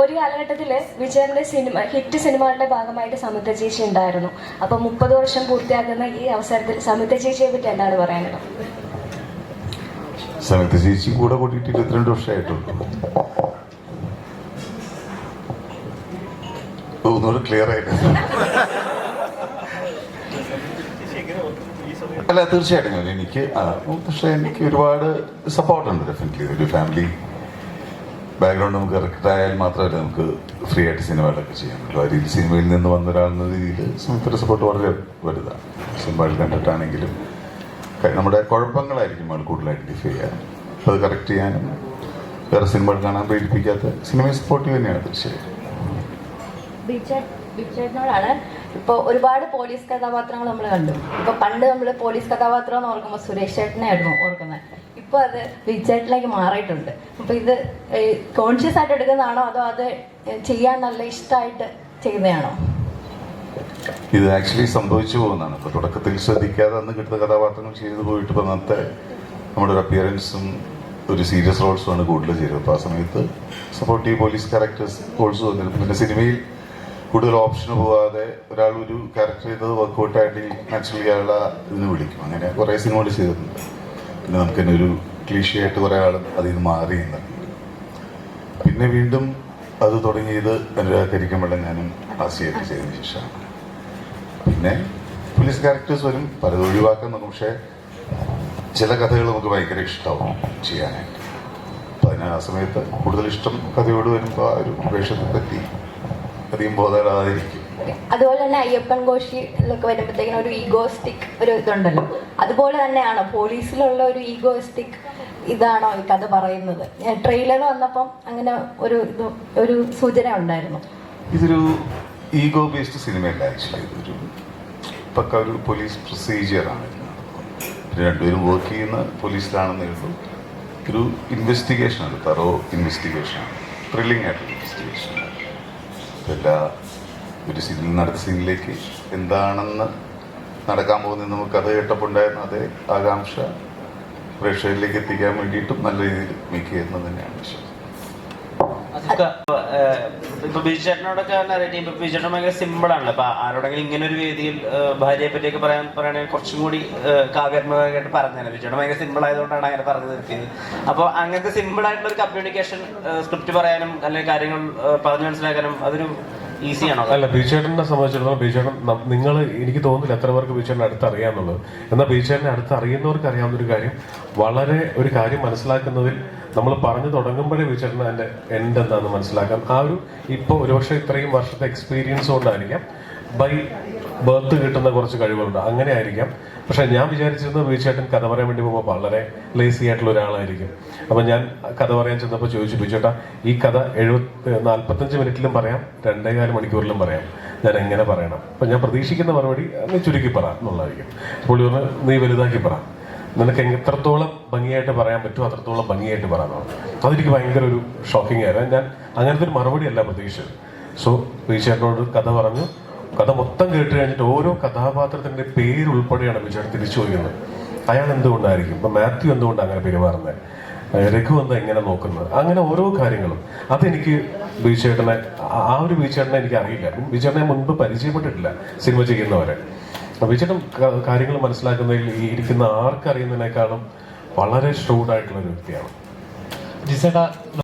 ഒരു കാലഘട്ടത്തിൽ വിജയന്റെ സിനിമ ഹിറ്റ് സിനിമകളുടെ ഭാഗമായിട്ട് സമുദ്ര ചേച്ചി ഉണ്ടായിരുന്നു. അപ്പൊ മുപ്പത് വർഷം പൂർത്തിയാക്കുന്ന ഈ അവസരത്തിൽ സമുദ്ര ചേച്ചിയെ പറ്റി എന്താണ് പറയാനുള്ളത്? സമുദ്ര ചേച്ചി കൂടെ കൂട്ടിയിട്ട് ഇരുപത്തിരണ്ട് വർഷമായിട്ടുള്ളൂ? ഒന്നുകൂടെ ക്ലിയർ ആയിട്ട് അല്ല തീർച്ചയായിട്ടും എനിക്ക് പക്ഷേ എനിക്ക് ഒരുപാട് സപ്പോർട്ട് ഉണ്ട് ഡെഫിനറ്റ്ലി ഒരു ഫാമിലി ബാക്ക്ഗ്രൗണ്ട് നമുക്ക് കറക്റ്റ് ആയാൽ മാത്രമല്ല നമുക്ക് ഫ്രീ ആയിട്ട് സിനിമകളൊക്കെ ചെയ്യാൻ പറ്റുള്ളൂ ആ രീതിയിൽ സിനിമയിൽ നിന്ന് വന്ന ഒരാളെന്ന രീതിയിൽ സിനിമത്തിന്റെ സപ്പോർട്ട് വളരെ വലുതാണ്. സിനിമകൾ കണ്ടിട്ടാണെങ്കിലും നമ്മുടെ കുഴപ്പങ്ങളായിരിക്കും ആൾ കൂടുതൽ ഐഡന്റിഫൈ ചെയ്യാൻ. അപ്പോൾ അത് കറക്റ്റ് ചെയ്യാനും വേറെ സിനിമകൾ കാണാൻ പ്രേരിപ്പിക്കാത്ത സിനിമയെ സപ്പോർട്ടീവ് തന്നെയാണ് തീർച്ചയായും ഇപ്പൊ ഒരുപാട് പോലീസ് കഥാപാത്രങ്ങൾ നമ്മൾ കണ്ടു. ഇപ്പൊ പണ്ട് നമ്മൾ പോലീസ് കഥാപാത്രം എന്ന് ഓർക്കുമ്പോൾ സുരേഷ് ചേട്ടനെ ആയിരുന്നു ഓർക്കുന്നത് ഇപ്പൊ അത് വിജയേട്ടനിലേക്ക് മാറിയിട്ടുണ്ട്. അപ്പൊ ഇത് കോൺഷ്യസ് ആയിട്ട് എടുക്കുന്നതാണോ അതോ അത് ചെയ്യാൻ നല്ല ഇഷ്ടമായിട്ട് ചെയ്യുന്നതാണോ? ഇത് ആക്ച്വലി സംഭവിച്ചു പോകുന്നതാണ്. ഇപ്പോൾ തുടക്കത്തിൽ ശ്രദ്ധിക്കാതെ അന്ന് കിട്ടുന്ന കഥാപാത്രങ്ങൾ ചെയ്തു പോയിട്ട് ഇപ്പോൾ അന്നത്തെ നമ്മുടെ ഒരു അപ്പിയറൻസും ഒരു സീരിയസ് റോൾസുമാണ് കൂടുതൽ ചെയ്തത്. അപ്പോൾ ആ സമയത്ത് സപ്പോർട്ടീവ് പോലീസ് ക്യാരക്ടേഴ്സ് റോൾസ് വന്നിരുന്നു. പിന്നെ സിനിമയിൽ കൂടുതൽ ഓപ്ഷന് പോവാതെ ഒരാൾ ഒരു ക്യാരക്ടർ ചെയ്തത് വർക്കൗട്ട് ആയിട്ട് നാച്ചുറലി അയാളെ ഇതിന് വിളിക്കും. അങ്ങനെ കുറേ സിനിമകൾ ചെയ്തിട്ടുണ്ട്. പിന്നെ നമുക്ക് തന്നെ ഒരു ക്ലീഷിയായിട്ട് കുറേ ആൾ അതിൽ നിന്ന് മാറി പിന്നെ വീണ്ടും അത് തുടങ്ങിയത് അനുരാഗരിക്കുമ്പോഴും ഞാനും ആസിയൊക്കെ ചെയ്തതിന് ശേഷമാണ്. പിന്നെ പോലീസ് ക്യാരക്ടേഴ്സ് വരും. പലത് ഒഴിവാക്കാൻ നോക്കും പക്ഷേ ചില കഥകൾ നമുക്ക് ഭയങ്കര ഇഷ്ടമാവും ചെയ്യാനായിട്ട്. അപ്പം അതിന് ആ സമയത്ത് കൂടുതൽ ഇഷ്ടം കഥയോട് വരുമ്പോൾ ആ ഒരു വേഷത്തെ പറ്റി അധികം ബോധമില്ലാതിരിക്കും അതുപോലെ തന്നെ അയ്യപ്പൻ ഘോഷി ഘോഷിലൊക്കെ വരുമ്പോഴത്തേക്കിനും ഒരു ഈഗോസ്റ്റിക് ഒരു ഇതുണ്ടല്ലോ. അതുപോലെ തന്നെയാണ് പോലീസിലുള്ള ഒരു ഈഗോസ്റ്റിക് ഇതാണോ ഈ കഥ പറയുന്നത്. ട്രെയിലർ വന്നപ്പം അങ്ങനെ ഒരു ഇത് ഒരു സൂചന ഉണ്ടായിരുന്നു. ഇതൊരു ഈഗോ ബേസ്ഡ് സിനിമയല്ല ആക്ച്വലി ഇതൊരു പക്ക ഒരു പോലീസ് പ്രൊസീജിയറാണ് രണ്ടുപേരും വർക്ക് ചെയ്യുന്ന പോലീസിലാണെന്നേ ഉള്ളൂ ഒരു ഇൻവെസ്റ്റിഗേഷനാണ് തറോ ഇൻവെസ്റ്റിഗേഷനാണ് ത്രില്ലിംഗ് ആയിട്ടുള്ള ഇൻവെസ്റ്റിഗേഷനാണ് എല്ലാ ഒരു സീനിൽ നടത്ത സീനിലേക്ക് എന്താണെന്ന് നടക്കാൻ പോകുന്ന നമുക്ക് കഥ കേട്ടപ്പോണ്ടായിരുന്ന അതേ ആകാംക്ഷ പ്രേക്ഷകരിലേക്ക് എത്തിക്കാൻ വേണ്ടിയിട്ടും നല്ല രീതിയിൽ മേക്ക് ചെയ്യുന്നത് തന്നെയാണ് വിശ്വാസം ഇപ്പൊ ബിജുചേട്ടനോടൊക്കെ അറിയാം ഇപ്പൊ ബിജുചേട്ടൻ ഭയങ്കര സിമ്പിൾ ആണല്ലോ. അപ്പൊ ആരോടെങ്കിലും ഇങ്ങനെ ഒരു വേദിയിൽ ഭാര്യയെ പറ്റിയൊക്കെ പറയാൻ പറയുകയാണെങ്കിൽ കുറച്ചും കൂടി കാവ്യാത്മകമായിട്ട് പറഞ്ഞാൽ ബിജുചേട്ടൻ ഭയങ്കര സിമ്പിൾ ആയതുകൊണ്ടാണ് അങ്ങനെ പറഞ്ഞു നിർത്തിയത്. അപ്പൊ അങ്ങനത്തെ സിമ്പിൾ ആയിട്ടുള്ള ഒരു കമ്മ്യൂണിക്കേഷൻ സ്ക്രിപ്റ്റ് പറയാനും അല്ലെങ്കിൽ കാര്യങ്ങൾ പറഞ്ഞു മനസ്സിലാക്കാനും അതൊരു ഈസി ആണോ? അല്ല ബീച്ചേട്ടനെ സംബന്ധിച്ചിടത്തോളം ബീച്ചേട്ടൻ നിങ്ങൾ എനിക്ക് തോന്നുന്നില്ല എത്ര പേർക്ക് ബീച്ചേട്ടനെ അടുത്ത് അറിയാന്നുള്ളത് എന്നാൽ ബീച്ചേട്ടനെ അടുത്ത് അറിയുന്നവർക്ക് അറിയാവുന്ന ഒരു കാര്യം വളരെ ഒരു കാര്യം മനസ്സിലാക്കുന്നതിൽ നമ്മൾ പറഞ്ഞു തുടങ്ങുമ്പോഴേ വിചാരണ എന്റെ എൻഡ് എന്താണെന്ന് മനസ്സിലാക്കാം. ആ ഒരു ഇപ്പോൾ ഒരുപക്ഷെ ഇത്രയും വർഷത്തെ എക്സ്പീരിയൻസ് കൊണ്ടായിരിക്കാം. ബൈ ബർത്ത് കിട്ടുന്ന കുറച്ച് കഴിവുകളുണ്ട്. അങ്ങനെ ആയിരിക്കാം. പക്ഷെ ഞാൻ വിചാരിച്ചിരുന്നത് ബീച്ചേട്ടൻ കഥ പറയാൻ വേണ്ടി പോകുമ്പോൾ വളരെ ലേസി ആയിട്ടുള്ള ഒരാളായിരിക്കും. അപ്പൊ ഞാൻ കഥ പറയാൻ ചെന്നപ്പോൾ ചോദിച്ചു ബീച്ചേട്ടാ ഈ കഥ എഴുപത്തി നാൽപ്പത്തഞ്ച് മിനിറ്റിലും പറയാം രണ്ടേകാൽ മണിക്കൂറിലും പറയാം. ഞാൻ എങ്ങനെ പറയണം? അപ്പൊ ഞാൻ പ്രതീക്ഷിക്കുന്ന മറുപടി നീ ചുരുക്കി പറ എന്നുള്ളതായിരിക്കും പുള്ളി ഒന്ന് നീ വലുതാക്കി പറ. നിനക്ക് എത്രത്തോളം ഭംഗിയായിട്ട് പറയാൻ പറ്റുമോ അത്രത്തോളം ഭംഗിയായിട്ട് പറയാനാണ് അതെനിക്ക് ഭയങ്കര ഒരു ഷോക്കിംഗ് ആയിരുന്നു. ഞാൻ അങ്ങനത്തെ ഒരു മറുപടി അല്ല പ്രതീക്ഷിച്ചത്. സോ വീശേട്ടനോട് കഥ പറഞ്ഞു. കഥ മൊത്തം കേട്ട് കഴിഞ്ഞിട്ട് ഓരോ കഥാപാത്രത്തിന്റെ പേര് ഉൾപ്പെടെയാണ് ബീച്ചേട്ടൻ തിരിച്ചു ചോദിക്കുന്നത്. അയാൾ എന്തുകൊണ്ടായിരിക്കും? ഇപ്പൊ മാത്യു എന്തുകൊണ്ടാണ് അങ്ങനെ പെരുമാറുന്നത് രഘു എന്താ എങ്ങനെ നോക്കുന്നത്? അങ്ങനെ ഓരോ കാര്യങ്ങളും. അതെനിക്ക് ബീച്ചേട്ടനെ ആ ഒരു ബീച്ചേട്ടനെ എനിക്ക് അറിയില്ല ബീച്ചേട്ടനെ മുൻപ് പരിചയപ്പെട്ടിട്ടില്ല സിനിമ ചെയ്യുന്നവരെ. അപ്പൊ ബീച്ചേട്ടൻ കാര്യങ്ങൾ മനസ്സിലാക്കുന്നതിൽ ഈ ഇരിക്കുന്ന ആർക്കറിയുന്നതിനേക്കാളും വളരെ ഷ്രൂഡായിട്ടുള്ള ഒരു വ്യക്തിയാണ്. ജിസേട്ട